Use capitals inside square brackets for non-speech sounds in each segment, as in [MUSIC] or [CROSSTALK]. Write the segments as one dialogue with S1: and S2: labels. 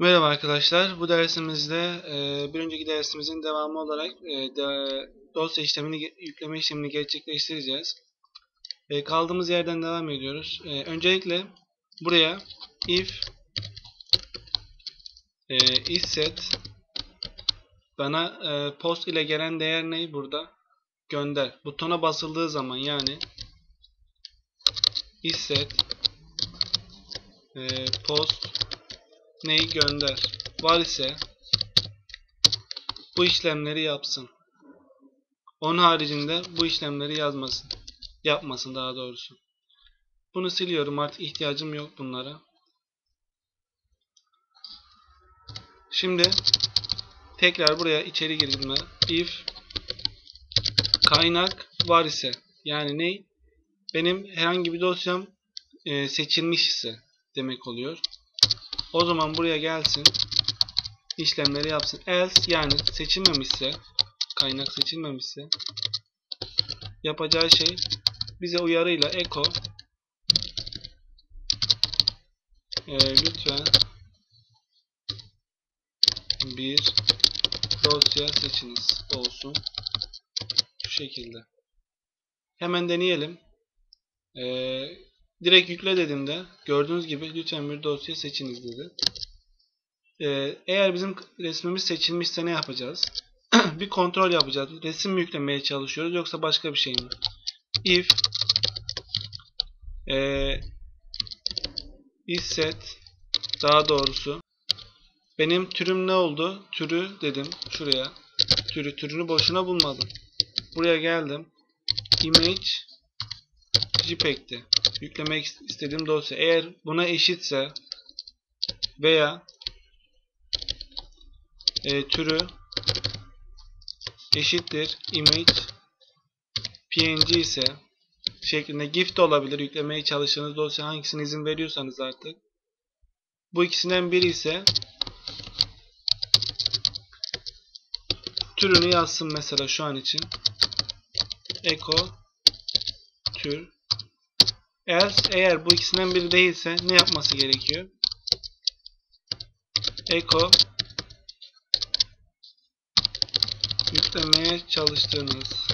S1: Merhaba arkadaşlar. Bu dersimizde e, bir önceki dersimizin devamı olarak e, dosya işlemini yükleme işlemini gerçekleştireceğiz. E, kaldığımız yerden devam ediyoruz. Öncelikle buraya if isset bana post ile gelen değer ne burada? Gönder. Butona basıldığı zaman yani isset post neyi gönder var ise bu işlemleri yapsın. Onun haricinde bu işlemleri yazmasın. Yapmasın daha doğrusu. Bunu siliyorum artık ihtiyacım yok bunlara. Şimdi tekrar buraya içeri girdiğimde if kaynak var ise yani ne? Benim herhangi bir dosyam e, seçilmiş ise demek oluyor. O zaman buraya gelsin. işlemleri yapsın. Else yani seçilmemişse kaynak seçilmemişse yapacağı şey bize uyarıyla echo e, lütfen bir dosya seçiniz olsun. Şu şekilde. Hemen deneyelim. Eee direkt yükle dediğimde gördüğünüz gibi lütfen bir dosya seçiniz dedi. Ee, eğer bizim resmimiz seçilmişse ne yapacağız? [CLEARS THROAT] bir kontrol yapacağız. Resim mi yüklemeye çalışıyoruz yoksa başka bir şey mi? If e, isset daha doğrusu benim türüm ne oldu? Türü dedim şuraya. Türü türünü boşuna bulmadım. Buraya geldim. Image JPEG'ti yüklemek istediğim dosya. Eğer buna eşitse veya e, türü eşittir image png ise şeklinde GIF de olabilir. Yüklemeye çalıştığınız dosya hangisine izin veriyorsanız artık. Bu ikisinden biri ise türünü yazsın mesela şu an için. Echo tür else eğer bu ikisinden biri değilse ne yapması gerekiyor? Echo yüklemeye çalıştığınız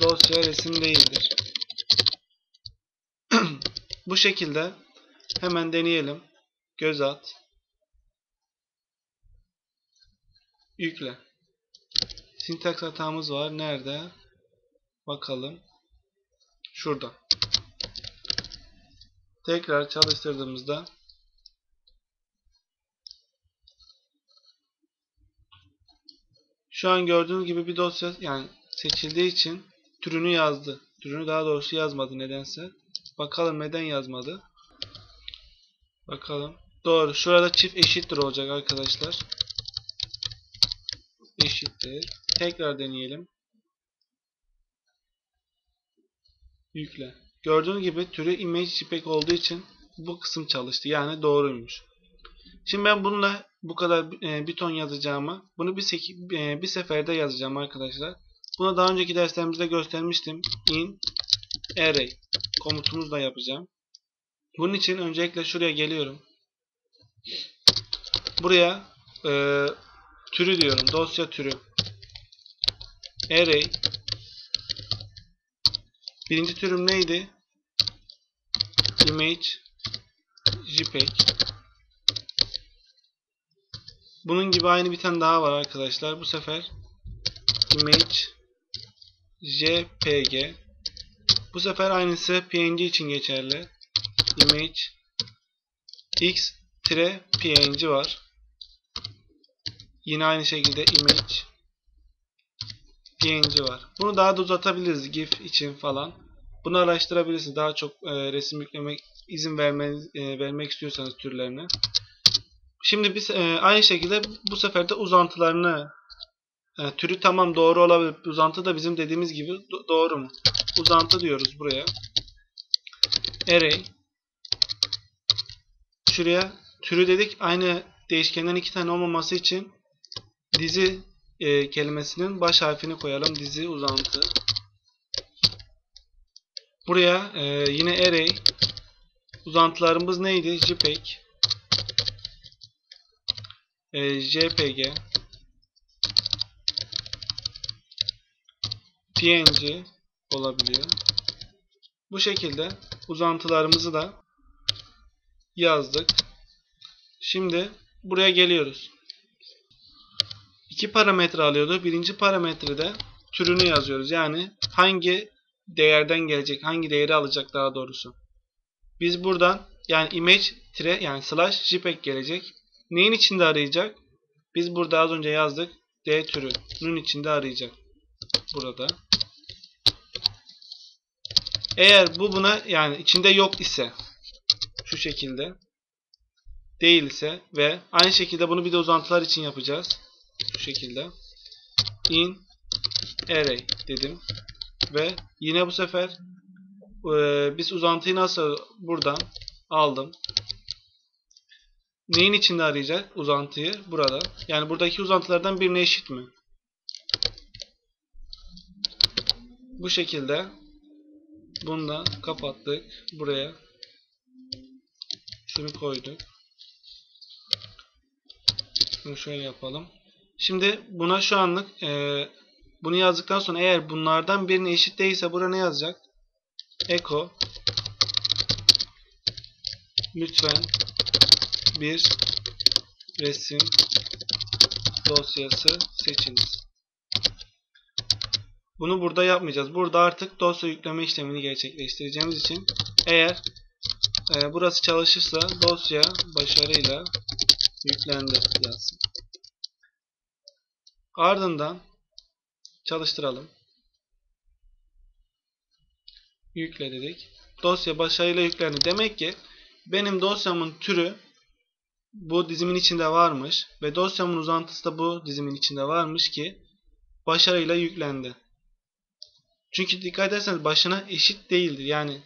S1: dosya resim değildir. [CLEARS THROAT] bu şekilde hemen deneyelim. Göz at. Yükle. Sintaks hatamız var. Nerede? Bakalım. Şurada. Tekrar çalıştırdığımızda şu an gördüğünüz gibi bir dosya yani seçildiği için türünü yazdı. Türünü daha doğrusu yazmadı nedense. Bakalım neden yazmadı. Bakalım. Doğru. Şurada çift eşittir olacak arkadaşlar. Eşittir. Tekrar deneyelim. Yükle. Gördüğünüz gibi türü image JPEG olduğu için bu kısım çalıştı. Yani doğruymuş. Şimdi ben bununla bu kadar e, bir ton yazacağımı bunu bir, e, bir seferde yazacağım arkadaşlar. Bunu daha önceki derslerimizde göstermiştim. In array komutumuzla yapacağım. Bunun için öncelikle şuraya geliyorum. Buraya e, türü diyorum. Dosya türü. Array Birinci türüm neydi? Image JPEG Bunun gibi aynı bir tane daha var arkadaşlar. Bu sefer Image JPG Bu sefer aynısı PNG için geçerli. Image X-PNG var. Yine aynı şekilde image PNG var. Bunu daha da uzatabiliriz GIF için falan. Bunu araştırabilirsiniz. Daha çok e, resim yüklemek izin vermeniz, e, vermek istiyorsanız türlerine. Şimdi biz e, aynı şekilde bu sefer de uzantılarını e, türü tamam doğru olabilir. Uzantı da bizim dediğimiz gibi do doğru mu? Uzantı diyoruz buraya. Array Şuraya türü dedik. Aynı değişkenden iki tane olmaması için dizi e, kelimesinin baş harfini koyalım. Dizi uzantı. Buraya e, yine array uzantılarımız neydi? JPEG e, JPG, PNG olabiliyor. Bu şekilde uzantılarımızı da yazdık. Şimdi buraya geliyoruz. İki parametre alıyordu. Birinci parametrede türünü yazıyoruz. Yani hangi değerden gelecek, hangi değeri alacak daha doğrusu. Biz buradan yani image tire yani slash jpeg gelecek. Neyin içinde arayacak? Biz burada az önce yazdık. D türünün içinde arayacak. Burada. Eğer bu buna yani içinde yok ise şu şekilde değil ise ve aynı şekilde bunu bir de uzantılar için yapacağız. Şu şekilde in array dedim ve yine bu sefer e, biz uzantıyı nasıl buradan aldım. Neyin içinde arayacak uzantıyı? Burada. Yani buradaki uzantılardan birine eşit mi? Bu şekilde bunu da kapattık. Buraya şunu koyduk. Şunu şöyle yapalım. Şimdi buna şu anlık e, bunu yazdıktan sonra eğer bunlardan birine eşit değilse buraya ne yazacak? Echo lütfen bir resim dosyası seçiniz. Bunu burada yapmayacağız. Burada artık dosya yükleme işlemini gerçekleştireceğimiz için eğer e, burası çalışırsa dosya başarıyla yüklendi yazsın. Ardından çalıştıralım. Yükle dedik. Dosya başarıyla yüklendi. Demek ki benim dosyamın türü bu dizimin içinde varmış ve dosyamın uzantısı da bu dizimin içinde varmış ki başarıyla yüklendi. Çünkü dikkat ederseniz başına eşit değildir. Yani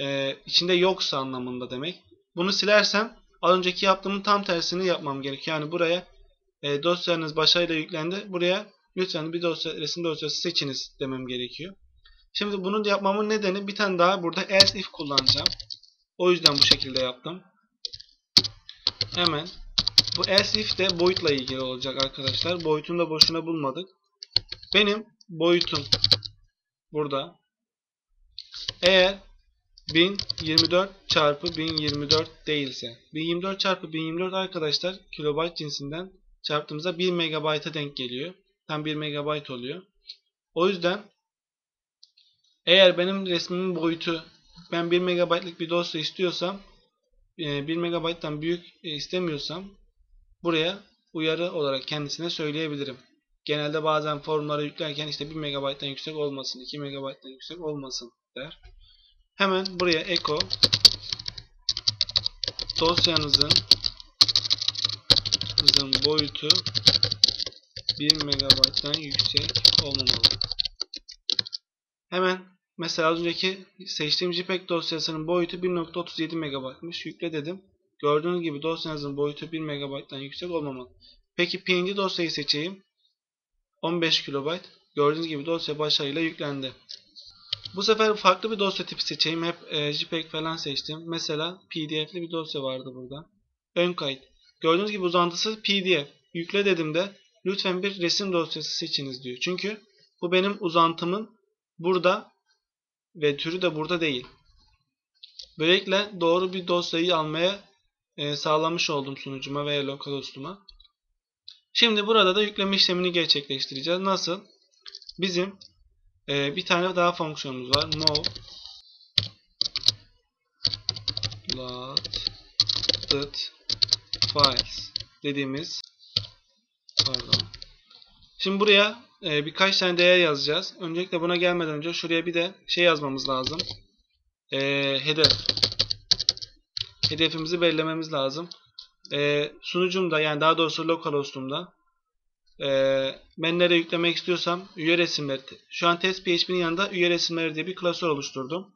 S1: e, içinde yoksa anlamında demek. Bunu silersem az önceki yaptığımın tam tersini yapmam gerekiyor. Yani buraya e, dosyanız başarıyla yüklendi. Buraya lütfen bir dosya, resim dosyası seçiniz demem gerekiyor. Şimdi bunu yapmamın nedeni bir tane daha burada else if kullanacağım. O yüzden bu şekilde yaptım. Hemen bu else if de boyutla ilgili olacak arkadaşlar. Boyutunu da boşuna bulmadık. Benim boyutum burada. Eğer 1024 çarpı 1024 değilse 1024 çarpı 1024 arkadaşlar kilobayt cinsinden çarptığımızda 1 megabayta denk geliyor. Tam 1 megabayt oluyor. O yüzden eğer benim resmimin boyutu ben 1 megabaytlık bir dosya istiyorsam 1 megabayttan büyük istemiyorsam buraya uyarı olarak kendisine söyleyebilirim. Genelde bazen formlara yüklerken işte 1 megabayttan yüksek olmasın, 2 megabayttan yüksek olmasın der. Hemen buraya echo dosyanızın boyutu 1 megabayttan yüksek olmamalı. Hemen mesela az önceki seçtiğim JPEG dosyasının boyutu 1.37 megabaytmış. Yükle dedim. Gördüğünüz gibi dosyanızın boyutu 1 megabayttan yüksek olmamalı. Peki PNG dosyayı seçeyim. 15 kilobayt. Gördüğünüz gibi dosya başarıyla yüklendi. Bu sefer farklı bir dosya tipi seçeyim. Hep e, JPEG falan seçtim. Mesela PDF'li bir dosya vardı burada. Ön kayıt. Gördüğünüz gibi uzantısı PDF. Yükle dedim de lütfen bir resim dosyası seçiniz diyor. Çünkü bu benim uzantımın burada ve türü de burada değil. Böylelikle doğru bir dosyayı almaya e, sağlamış oldum sunucuma veya lokal hostuma. Şimdi burada da yükleme işlemini gerçekleştireceğiz. Nasıl? Bizim e, bir tane daha fonksiyonumuz var. Move loaded files dediğimiz pardon. Şimdi buraya e, birkaç tane değer yazacağız. Öncelikle buna gelmeden önce şuraya bir de şey yazmamız lazım. E, hedef. Hedefimizi belirlememiz lazım. E, sunucumda yani daha doğrusu localhost'umda e, ben nereye yüklemek istiyorsam üye resimleri. Şu an test PHP'nin yanında üye resimleri diye bir klasör oluşturdum.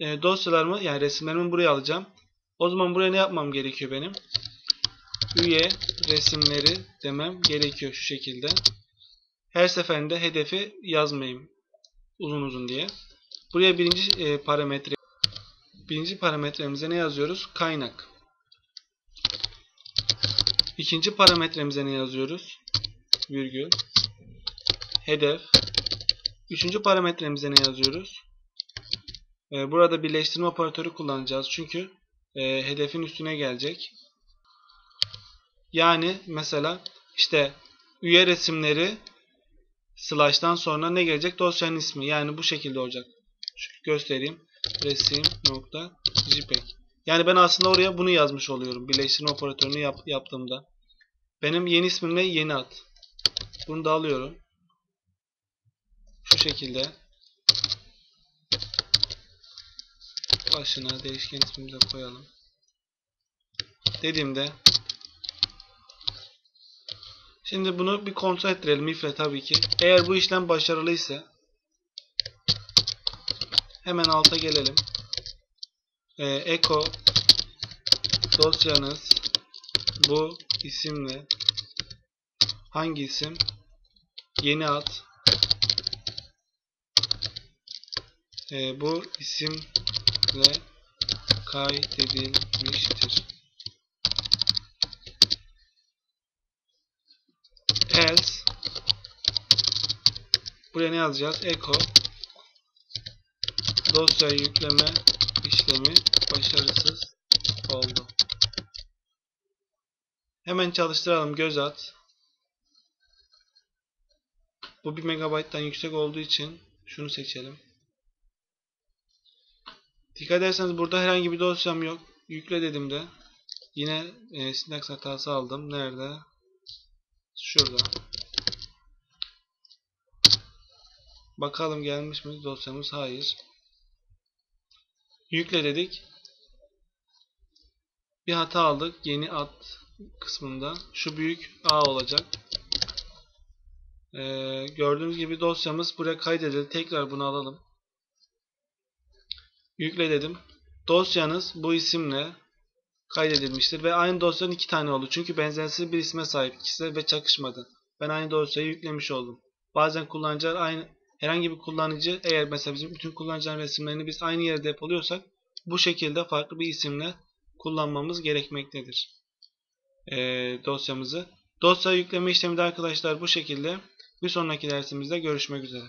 S1: E, dosyalarımı yani resimlerimi buraya alacağım. O zaman buraya ne yapmam gerekiyor benim? Üye resimleri demem gerekiyor şu şekilde. Her seferinde hedefi yazmayayım uzun uzun diye. Buraya birinci e, parametre birinci parametremize ne yazıyoruz? Kaynak. İkinci parametremize ne yazıyoruz? Virgül. Hedef. Üçüncü parametremize ne yazıyoruz? Ee, burada birleştirme operatörü kullanacağız. Çünkü e, hedefin üstüne gelecek. Yani mesela işte üye resimleri slash'tan sonra ne gelecek? Dosyanın ismi. Yani bu şekilde olacak. Şu göstereyim. Resim.jpeg Yani ben aslında oraya bunu yazmış oluyorum. Birleştirme operatörünü yap, yaptığımda. Benim yeni ismim ne? Yeni ad. Bunu da alıyorum. Şu şekilde. Başına değişken ismimizi de koyalım. Dediğimde Şimdi bunu bir kontrol ettirelim ifle tabii ki. Eğer bu işlem başarılı ise hemen alta gelelim. Ee, echo dosyanız bu isimle hangi isim yeni ad ee, bu isimle kaydedilmiştir. else buraya ne yazacağız? echo dosya yükleme işlemi başarısız oldu. Hemen çalıştıralım. Göz at. Bu 1 MB'dan yüksek olduğu için şunu seçelim. Dikkat ederseniz burada herhangi bir dosyam yok. Yükle dedim de yine e, sintaks hatası aldım. Nerede? Şurada. Bakalım gelmiş mi dosyamız? Hayır. Yükle dedik. Bir hata aldık. Yeni ad kısmında. Şu büyük A olacak. Ee, gördüğünüz gibi dosyamız buraya kaydedildi. Tekrar bunu alalım. Yükle dedim. Dosyanız bu isimle kaydedilmiştir ve aynı dosyanın iki tane oldu. Çünkü benzersiz bir isme sahip ikisi ve çakışmadı. Ben aynı dosyayı yüklemiş oldum. Bazen kullanıcılar aynı herhangi bir kullanıcı eğer mesela bizim bütün kullanıcıların resimlerini biz aynı yerde depoluyorsak bu şekilde farklı bir isimle kullanmamız gerekmektedir. E, dosyamızı. Dosya yükleme işlemi de arkadaşlar bu şekilde. Bir sonraki dersimizde görüşmek üzere.